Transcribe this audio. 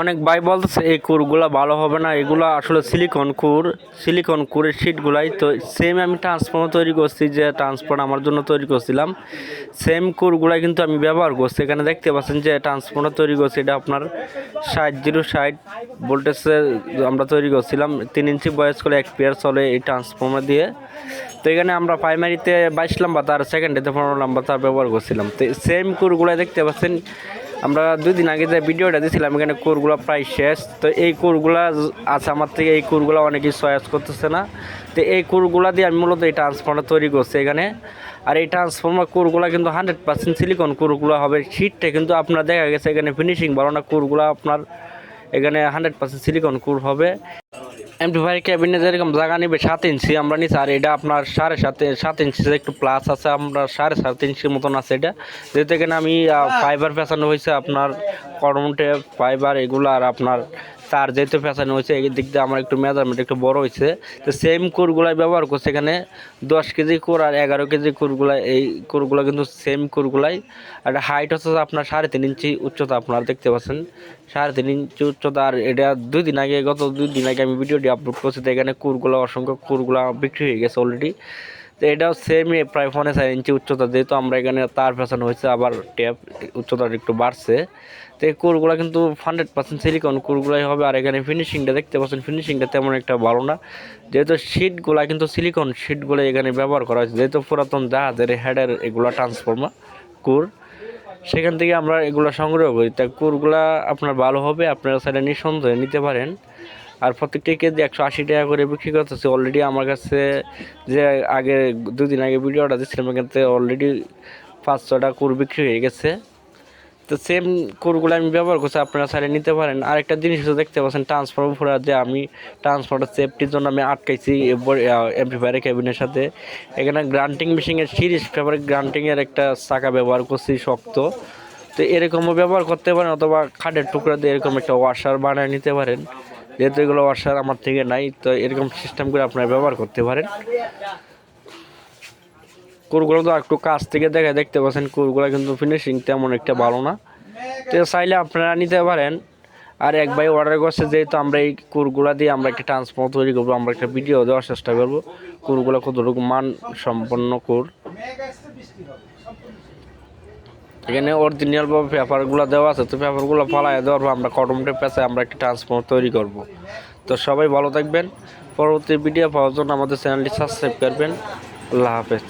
অনেক ভাই বলতেছে, এই কুরগুলা ভালো হবে না। এগুলো আসলে সিলিকন কুর সিলিকন কুরের শিটগুলাই তো সেম আমি ট্রান্সফর্মার তৈরি করছি, যে ট্রান্সফর্মার আমার জন্য তৈরি করছিলাম। সেম কুরগুলাই কিন্তু আমি ব্যবহার করছি। এখানে দেখতে পাচ্ছেন যে ট্রান্সফর্মার তৈরি করছি, এটা আপনার ষাট জিরো ষাট ভোল্টেজে আমরা তৈরি করছিলাম। তিন ইঞ্চি বয়স করে এক পেয়ার চলে এই ট্রান্সফর্মার দিয়ে। তো এখানে আমরা প্রাইমারিতে বাইশ লম্বা তার সেকেন্ডেতে পনেরো লম্বা তার ব্যবহার করছিলাম। তো সেম কুরগুলাই দেখতে পাচ্ছেন আমরা দুই দিন আগে যে ভিডিওটা দিয়েছিলাম এখানে কোরগুলো প্রায় শেষ। তো এই কোরগুলা আছে আমার থেকে, এই কোরগুলো অনেকেই সয়াস করতেছে না। তো এই কোরগুলা দিয়ে আমি মূলত এই ট্রান্সফর্মার তৈরি করছি এখানে। আর এই ট্রান্সফর্মার কোরগুলো কিন্তু হান্ড্রেড পার্সেন্ট সিলিকন কোরগুলো হবে। শীতটা কিন্তু আপনার দেখা গেছে এখানে ফিনিশিং ভালো না। কোরগুলো আপনার এখানে হান্ড্রেড পার্সেন্ট সিলিকন কোর হবে। এমটিফায়ার ক্যাবিনে যেরকম জায়গা নেবে সাত ইঞ্চি আমরা নিচ্ছি আর এটা আপনার সাড়ে সাতে সাত ইঞ্চি একটু প্লাস আছে আমরা সাড়ে সাত ইঞ্চির মতন আছে এটা। যেহেতু এখানে আমি ফাইবার ফ্যাশন হয়েছে আপনার করমটে ফাইবার এগুলো আর আপনার তার যেহেতু ফ্যাশানো হয়েছে, এই দিক দিয়ে আমার একটু মেজারমেন্ট একটু বড় হয়েছে। তো সেম কোরগুলাই ব্যবহার করছে এখানে। দশ কেজি কোর আর এগারো কেজি কোরগুলা এই কোরগুলো কিন্তু সেম কোরগুলাই। আর হাইট হচ্ছে আপনার সাড়ে তিন ইঞ্চি উচ্চতা, আপনারা দেখতে পাচ্ছেন। সাড়ে তিন ইঞ্চি উচ্চতা, আর এটা দুই দিন আগে, গত দুই দিন আগে আমি ভিডিওটি আপলোড করছি, তো এখানে কুরগুলো, অসংখ্য কুরগুলো বিক্রি হয়ে গেছে অলরেডি তো এটাও সেমই প্রায় ফোনে চার ইঞ্চি উচ্চতা, যেহেতু আমরা এখানে তার ফ্যাশন হয়েছে, আবার ট্যাপ উচ্চতাটা একটু বাড়ছে। তো এই কুরগুলো কিন্তু হান্ড্রেড পার্সেন্ট সিলিকন কুরগুলাই হবে, আর এখানে ফিনিশিংটা দেখতে পাচ্ছেন ফিনিশিংটা তেমন একটা ভালো না। যেহেতু শিটগুলা কিন্তু সিলিকন শিটগুলো এখানে ব্যবহার করা হয়েছে, যেহেতু পুরাতন জাহাজের হেডের এগুলো ট্রান্সফর্মার কুর। সেখান থেকে আমরা এগুলো সংগ্রহ করি। তা কুরগুলা আপনার ভালো হবে, আপনারা সেটা নিঃসন্দেহে নিতে পারেন। আর প্রত্যেকটি কেজি একশো আশি টাকা করে বিক্রি করতেছে। অলরেডি আমার কাছে যে আগে দুদিন আগে ভিডিওটা দিচ্ছিলাম এখান থেকে অলরেডি পাঁচ ছটা কুর বিক্রি হয়ে গেছে। তো সেম কুরগুলো আমি ব্যবহার করছি, আপনারা সাইডে নিতে পারেন। আরেকটা জিনিস হচ্ছে, দেখতে পাচ্ছেন ট্রান্সফর্মার ফুরা যে আমি ট্রান্সফর্মার সেফটির জন্য আমি আটকাইছি এমপ্লিফায়ারের ক্যাবিনের সাথে। এখানে গ্রান্টিং মেশিনের সিরিজ পেপারে গ্রান্টিংয়ের একটা চাকা ব্যবহার করছি, শক্ত। তো এরকমও ব্যবহার করতে পারেন, অথবা খাটের টুকরা দিয়ে এরকম একটা ওয়াশার বানিয়ে নিতে পারেন। যেহেতু এগুলো ওয়াশার আমার থেকে নাই, তো এরকম সিস্টেম করে আপনারা ব্যবহার করতে পারেন। কুরগুলো তো একটু কাছ থেকে দেখে, দেখতে পাচ্ছেন কুরগুলো কিন্তু ফিনিশিং তেমন একটা ভালো না। তো চাইলে আপনারা নিতে পারেন। আর এক ভাই অর্ডার করছে, যেহেতু আমরা এই কুরগুলা দিয়ে আমরা একটা ট্রান্সফর্ম তৈরি করব, আমরা একটা ভিডিও দেওয়ার চেষ্টা করব। কুরগুলো কতটুকু মান সম্পন্ন কুর। এখানে অরিজিনাল ভাবে পেপারগুলো দেওয়া আছে, তো পেপারগুলো ফালাই দেওয়ার পর আমরা কটমটে পেঁচে আমরা একটা ট্রান্সফর্ম তৈরি করব। তো সবাই ভালো থাকবেন, পরবর্তী ভিডিও পাওয়ার জন্য আমাদের চ্যানেলটি সাবস্ক্রাইব করবেন। আল্লাহ হাফেজ।